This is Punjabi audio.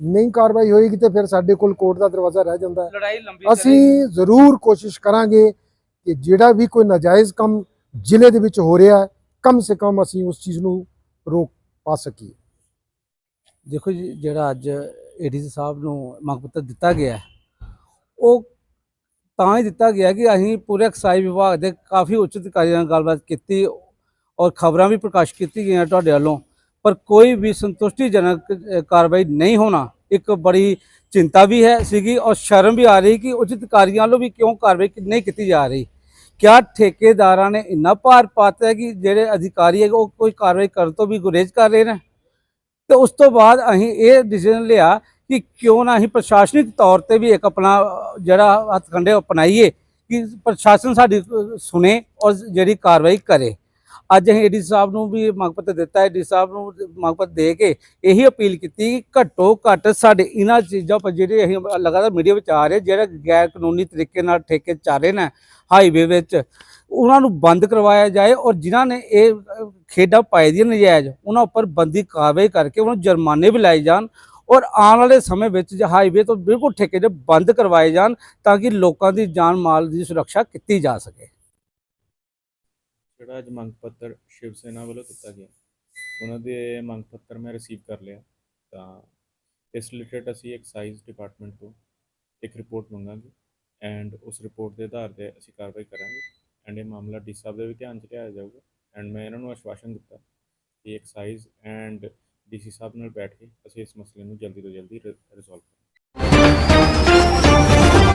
ਨਹੀਂ ਕਾਰਵਾਈ ਹੋਏਗੀ ਤੇ ਫਿਰ ਸਾਡੇ ਕੋਲ ਕੋਰਟ ਦਾ ਦਰਵਾਜ਼ਾ ਰਹਿ ਜਾਂਦਾ ਹੈ। ਲੜਾਈ ਲੰਬੀ ਅਸੀਂ ਜ਼ਰੂਰ ਕੋਸ਼ਿਸ਼ ਕਰਾਂਗੇ ਕਿ ਜਿਹੜਾ ਵੀ ਕੋਈ ਨਾਜਾਇਜ਼ ਕੰਮ ਜ਼ਿਲ੍ਹੇ ਦੇ ਵਿੱਚ ਹੋ ਰਿਹਾ ਹੈ ਕਮ ਸੇ ਕਮ ਅਸੀਂ ਉਸ ਚੀਜ਼ ਨੂੰ ਰੋਕ ਪਾ ਸਕੀਏ। ਦੇਖੋ ਜੀ ਜਿਹੜਾ ਅੱਜ ਏਡੀਸੀ ਸਾਹਿਬ ਨੂੰ ਮੰਗ ਪੱਤਰ ਦਿੱਤਾ ਗਿਆ ਹੈ, ਉਹ ਤਾਂ ਹੀ ਦਿੱਤਾ ਗਿਆ ਕਿ ਅਸੀਂ ਪੂਰੇ ਐਕਸਾਈਜ਼ ਵਿਭਾਗ ਦੇ ਕਾਫੀ ਉੱਚ ਅਧਿਕਾਰੀਆਂ ਨਾਲ ਗੱਲਬਾਤ ਕੀਤੀ ਔਰ ਖਬਰਾਂ ਵੀ ਪ੍ਰਕਾਸ਼ ਕੀਤੀ ਗਈਆਂ ਤੁਹਾਡੇ ਵੱਲੋਂ। ਪਰ ਕੋਈ ਵੀ ਸੰਤੁਸ਼ਟੀਜਨਕ ਅ, ਕਾਰਵਾਈ ਨਹੀਂ ਹੋਣਾ। ਇੱਕ ਬੜੀ ਚਿੰਤਾ ਵੀ ਹੈ ਸੀਗੀ ਔਰ ਸ਼ਰਮ ਵੀ ਆ ਰਹੀ ਕਿ ਉੱਚ ਅਧਿਕਾਰੀਆਂ ਵੱਲੋਂ ਵੀ ਕਿਉਂ ਕਾਰਵਾਈ ਨਹੀਂ ਕੀਤੀ ਜਾ ਰਹੀ। ਕਿਆ ਠੇਕੇਦਾਰਾਂ ਨੇ ਇੰਨਾ ਭਾਰ ਪਾਤਾ ਹੈ ਕਿ ਜਿਹੜੇ ਅਧਿਕਾਰੀ ਹੈ ਉਹ ਕੋਈ ਕਾਰਵਾਈ ਕਰਨ ਤੋਂ ਵੀ ਗੁਰੇਜ਼ ਕਰ ਰਹੇ ਨੇ? ਤੇ ਉਸ ਤੋਂ ਬਾਅਦ ਅਸੀਂ ਇਹ ਡਿਸੀਜਨ ਲਿਆ ਕਿ ਕਿਉਂ ਨਾ ਅਸੀਂ ਪ੍ਰਸ਼ਾਸਨਿਕ ਤੌਰ ਤੇ ਵੀ ਇੱਕ ਆਪਣਾ ਜਿਹੜਾ ਹੱਥ ਹੱਥਕੰਡੇ ਅਪਣਾਈਏ ਕਿ ਪ੍ਰਸ਼ਾਸਨ ਸਾਡੀ ਸੁਣੇ ਔਰ ਜਿਹੜੀ ਕਾਰਵਾਈ ਕਰੇ। ਅੱਜ ਅਸੀਂ ਏਡੀ ਸਾਹਿਬ ਨੂੰ ਵੀ ਮੰਗ ਪੱਤਰ ਦਿੱਤਾ, ਏਡੀ ਸਾਹਿਬ ਨੂੰ ਮੰਗ ਪੱਤਰ ਦੇ ਕੇ ਇਹੀ ਅਪੀਲ ਕੀਤੀ ਕਿ ਘੱਟੋ ਘੱਟ ਸਾਡੇ ਇਹਨਾਂ ਚੀਜ਼ਾਂ ਪਰ ਜਿਹੜੇ ਅਸੀਂ ਲਗਾਤਾਰ ਮੀਡੀਆ ਵਿੱਚ ਆ ਰਹੇ, ਜਿਹੜੇ ਗੈਰ ਕਾਨੂੰਨੀ ਤਰੀਕੇ ਨਾਲ ਠੇਕੇ ਚਾਰੇ ਨੇ ਹਾਈਵੇ ਵਿੱਚ, ਉਹਨਾਂ ਨੂੰ ਬੰਦ ਕਰਵਾਇਆ ਜਾਏ ਔਰ ਜਿਨ੍ਹਾਂ ਨੇ ਇਹ ਖੇਡਾਂ ਪਾਈ ਦੀਆਂ ਨਜਾਇਜ਼, ਉਹਨਾਂ ਉੱਪਰ ਬੰਦੀ ਕਾਰਵਾਈ ਕਰਕੇ ਉਹਨਾਂ ਨੂੰ ਜੁਰਮਾਨੇ ਵੀ ਲਾਏ ਜਾਣ ਔਰ ਆਉਣ ਵਾਲੇ ਸਮੇਂ ਵਿੱਚ ਹਾਈਵੇ ਤੋਂ ਬਿਲਕੁਲ ਠੇਕੇ ਦੇ ਬੰਦ ਕਰਵਾਏ ਜਾਣ ਤਾਂ ਕਿ ਲੋਕਾਂ ਦੀ ਜਾਨ ਮਾਲ ਦੀ ਸੁਰੱਖਿਆ ਕੀਤੀ ਜਾ ਸਕੇ। ਜਿਹੜਾ ਅੱਜ ਮੰਗ ਪੱਤਰ ਸ਼ਿਵ ਸੈਨਾ ਵੱਲੋਂ ਦਿੱਤਾ ਗਿਆ, ਉਹਨਾਂ ਦੇ ਮੰਗ ਪੱਤਰ ਮੈਂ ਰਿਸੀਵ ਕਰ ਲਿਆ, ਤਾਂ ਇਸ ਰਿਲੇਟਡ ਅਸੀਂ ਐਕਸਾਈਜ਼ ਡਿਪਾਰਟਮੈਂਟ ਤੋਂ ਇੱਕ ਰਿਪੋਰਟ ਮੰਗਾਂਗੇ ਐਂਡ ਉਸ ਰਿਪੋਰਟ ਦੇ ਆਧਾਰ ਤੇ ਅਸੀਂ ਕਾਰਵਾਈ ਕਰਾਂਗੇ ਐਂਡ ਇਹ ਮਾਮਲਾ ਡੀ ਸਾਹਿਬ ਦੇ ਵੀ ਧਿਆਨ 'ਚ ਲਿਆਇਆ ਜਾਊਗਾ ਐਂਡ ਮੈਂ ਇਹਨਾਂ ਨੂੰ ਆਸ਼ਵਾਸਨ ਦਿੱਤਾ ਕਿ ਐਕਸਾਈਜ਼ ਐਂਡ ਡੀਸੀ ਸਾਹਿਬ ਨਾਲ ਬੈਠ ਕੇ ਅਸੀਂ ਇਸ ਮਸਲੇ ਨੂੰ ਜਲਦੀ ਤੋਂ ਜਲਦੀ ਰਿਜ਼ੋਲਵ ਕਰਾਂਗੇ।